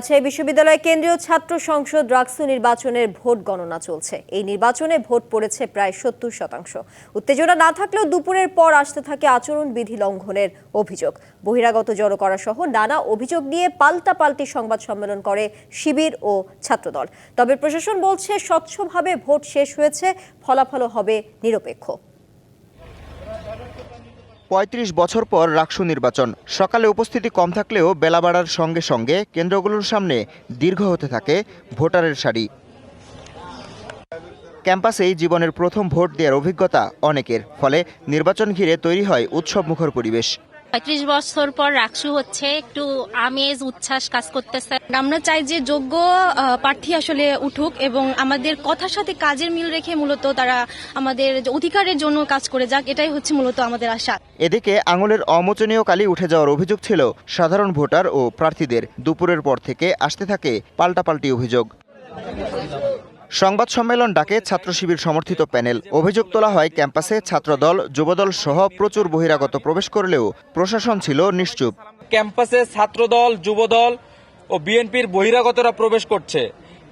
রাজশাহী বিশ্ববিদ্যালয় কেন্দ্রীয় ছাত্র সংসদ রাকসু নির্বাচনের ভোট গণনা চলছে। এই নির্বাচনে ভোট পড়েছে প্রায় সত্তর শতাংশ। উত্তেজনা না থাকলেও দুপুরের পর আসতে থাকে আচরণবিধি লঙ্ঘনের অভিযোগ। বহিরাগত জড়ো করা সহ নানা অভিযোগ নিয়ে পাল্টাপাল্টি সংবাদ সম্মেলন করে শিবির ও ছাত্রদল। তবে প্রশাসন বলছে, স্বচ্ছভাবে ভোট শেষ হয়েছে, ফলাফলও হবে নিরপেক্ষ। পঁয়ত্রিশ বছর পর রাকসু নির্বাচন। সকালে উপস্থিতি কম থাকলেও বেলা বাড়ার সঙ্গে সঙ্গে কেন্দ্রগুলোর সামনে দীর্ঘ হতে থাকে ভোটারের সারি। ক্যাম্পাসেই জীবনের প্রথম ভোট দেওয়ার অভিজ্ঞতা অনেকের। ফলে নির্বাচন ঘিরে তৈরি হয় উৎসব মুখর পরিবেশ। পঁয়ত্রিশ বছর পর রাকসু হচ্ছে একটু আমেজ উচ্ছ্বাস কাজ করতেছে। আমরা চাই যে যোগ্য প্রার্থী আসলে উঠুক এবং আমাদের কথার সাথে কাজের মিল রেখে মূলত তারা আমাদের অধিকারের জন্য কাজ করে যাক এটাই হচ্ছে মূলত আমাদের আশা। এদিকে আঙুলের অমোচনীয় কালি উঠে যাওয়ার অভিযোগ ছিল সাধারণ ভোটার ও প্রার্থীদের দুপুরের পর থেকে আসতে থাকে পাল্টাপাল্টি অভিযোগ। সংবাদ সম্মেলন ডাকে ছাত্র শিবির সমর্থিত প্যানেল। অভিযোগ তোলা হয়, ক্যাম্পাসে ছাত্রদল, যুবদল সহ প্রচুর বহিরাগত প্রবেশ করলেও প্রশাসন ছিল নিশ্চুপ। ক্যাম্পাসে ছাত্রদল, যুবদল ও বিএনপির বহিরাগতরা প্রবেশ করছে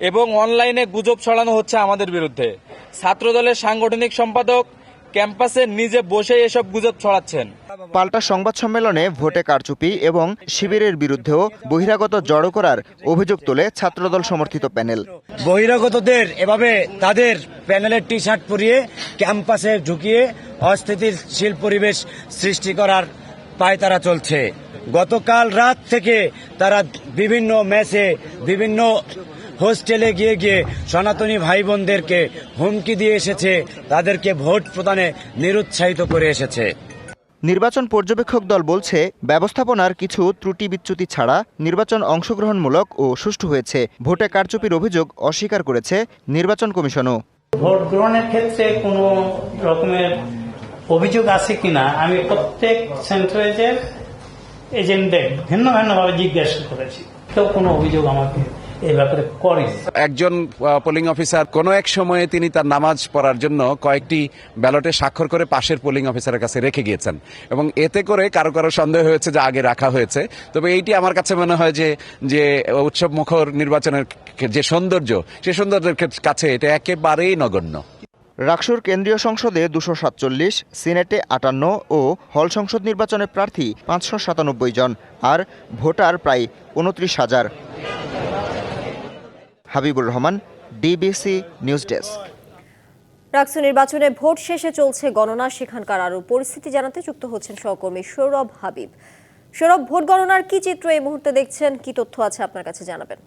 এবং অনলাইনে গুজব ছড়ানো হচ্ছে আমাদের বিরুদ্ধে। ছাত্রদলের সাংগঠনিক সম্পাদক ক্যাম্পাসে নিজে বসে এসব গুজব ছড়াচ্ছেন। পাল্টা সংবাদ সম্মেলনে ভোটে কারচুপি এবং শিবিরের বিরুদ্ধেও বহিরাগত জড়ো করার অভিযোগ তোলে ছাত্রদল সমর্থিত প্যানেল। বহিরাগতদের এভাবে তাদের প্যানেলের টি শার্ট পরিয়ে ক্যাম্পাসে ঢুকিয়ে অস্থিতিশীল পরিবেশ সৃষ্টি করার পায়তারা চলছে। গতকাল রাত থেকে তারা বিভিন্ন ম্যাচে বিভিন্ন হোস্টেলে গিয়ে গিয়ে সনাতনী ভাই বোনদেরকে হুমকি দিয়ে এসেছে তাদেরকে ভোট প্রদানে নিরুৎসাহিত করে এসেছে। নির্বাচন পর্যবেক্ষক দল বলছে ব্যবস্থাপনার কিছু ত্রুটি বিচ্যুতি ছাড়া নির্বাচন অংশগ্রহণমূলক ও সুষ্ঠু হয়েছে। ভোটে কারচুপির অভিযোগ অস্বীকার করেছে নির্বাচন কমিশনও। ভোট গ্রহণের ক্ষেত্রে কোনো রকমের অভিযোগ আছে কিনা আমি প্রত্যেক সেন্ট্রাইজের এজেন্টদের ভিন্ন ভিন্নভাবে জিজ্ঞাসা করেছি। কেউ কোনো অভিযোগ আমাকে এই ব্যাপারে করেনি। একজন পোলিং অফিসার কোনো এক সময়ে তিনি তার নামাজ পড়ার জন্য কয়েকটি ব্যালটে স্বাক্ষর করে পাশের পোলিং অফিসারের কাছে রেখে গিয়েছেন। এবং এতে করে কারও কারও সন্দেহ হয়েছে যে আগে রাখা হয়েছে। তবে এইটি আমার কাছে মনে হয় যে যে উৎসব মুখর নির্বাচনের যে সৌন্দর্য সে সৌন্দর্যের কাছে এটা একেবারেই নগণ্য। রাকসুর কেন্দ্রীয় সংসদে দুশো সাতচল্লিশ সিনেটে আটান্ন ও হল সংসদ নির্বাচনে প্রার্থী পাঁচশো সাতানব্বই জন আর ভোটার প্রায় উনত্রিশ হাজার। Habibur Rahman DBC news desk RUCSU নির্বাচনে ভোট শেষে চলছে গণনা, সেখানকার আরও পরিস্থিতি জানাতে যুক্ত হচ্ছেন সহকর্মী সৌরভ হাবিব। সৌরভ, ভোট গণনার কি চিত্র এই মুহূর্তে দেখছেন? কি তথ্য আছে আপনার কাছে জানাবেন?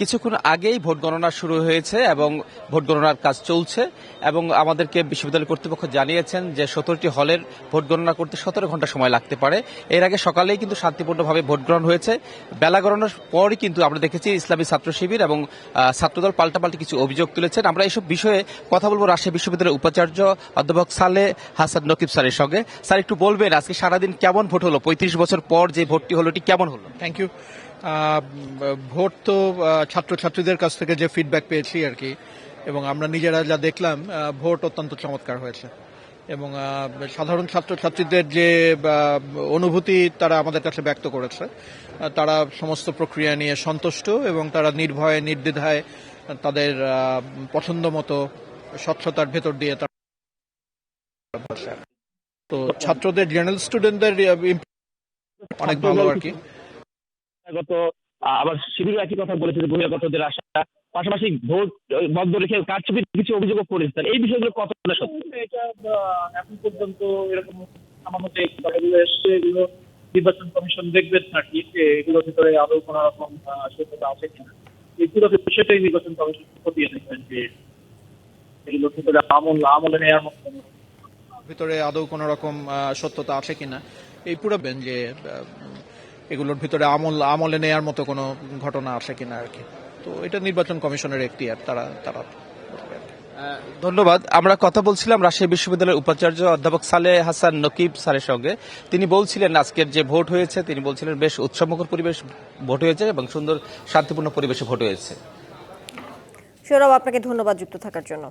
কিছুক্ষণ আগেই ভোট গণনা শুরু হয়েছে এবং ভোট গণনার কাজ চলছে এবং আমাদেরকে বিশ্ববিদ্যালয় কর্তৃপক্ষ জানিয়েছেন যে সতেরোটি হলের ভোট গণনা করতে সতেরো ঘণ্টা সময় লাগতে পারে। এর আগে সকালেই কিন্তু শান্তিপূর্ণভাবে ভোট গ্রহণ হয়েছে। বেলা গণনার পরই কিন্তু আমরা দেখেছি ইসলামী ছাত্র শিবির এবং ছাত্রদল পাল্টাপাল্টি কিছু অভিযোগ তুলেছেন। আমরা এইসব বিষয়ে কথা বলব রাজশাহী বিশ্ববিদ্যালয়ের উপাচার্য অধ্যাপক সালে হাসান নকিব স্যারের সঙ্গে। স্যার, একটু বলবেন, আজকে সারাদিন কেমন ভোট হলো? পঁয়ত্রিশ বছর পর যে ভোটটি হলো, এটি কেমন হলো? থ্যাংক ইউ ভোট তো ছাত্রছাত্রীদের কাছ থেকে যে ফিডব্যাক পেয়েছি আর কি, এবং আমরা নিজেরা যা দেখলাম ভোট অত্যন্ত চমৎকার হয়েছে। এবং সাধারণ ছাত্রছাত্রীদের যে অনুভূতি তারা আমাদের কাছে ব্যক্ত করেছে। তারা সমস্ত প্রক্রিয়া নিয়ে সন্তুষ্ট এবং তারা নির্ভয়ে, নির্দ্বিধায় তাদের পছন্দ মতো স্বচ্ছতার ভেতর দিয়ে তারা তো ছাত্রদের জেনারেল স্টুডেন্টদের অনেক ভালো আর কি। গত আবার শিবিরও একই কথা বলেছে যে বহিরাগতদের আশা। পাশাপাশি ভোট বন্ধ রেখে কারচুপির কিছু অভিযোগও করেছেন এই বিষয়গুলো কতটা সত্যি? এটা এখন পর্যন্ত এরকম আমার মতে কথাগুলো এসছে এগুলো নির্বাচন কমিশন দেখবেন নাকি যে এগুলোর ভিতরে আদৌ কোনো রকম সত্যতা আছে কিনা। এগুলো সেটাই নির্বাচন কমিশন খতিয়ে দেখবেন যে এগুলোর ভিতরে আমল আমলে নেওয়ার মতো ভিতরে আদৌ কোনো রকম আহ, সত্যতা আছে কিনা? এই পুরাবেন যে এগুলোর ভিতরে আমল আমলে নেয়ার মতো কোনো ঘটনা আছে কিনা আর কি। তো এটা নির্বাচন কমিশনের একটি আর তারা তারা। ধন্যবাদ। আমরা কথা বলছিলাম রাজশাহী বিশ্ববিদ্যালয়ের উপাচার্য অধ্যাপক সালে হাসান নকিব স্যারের সঙ্গে। তিনি বলছিলেন আজকের যে ভোট হয়েছে তিনি বলছিলেন বেশ উৎসবমুখর পরিবেশ ভোট হয়েছে এবং সুন্দর শান্তিপূর্ণ পরিবেশে ভোট হয়েছে। সৌরভ আপনাকে ধন্যবাদ যুক্ত থাকার জন্য।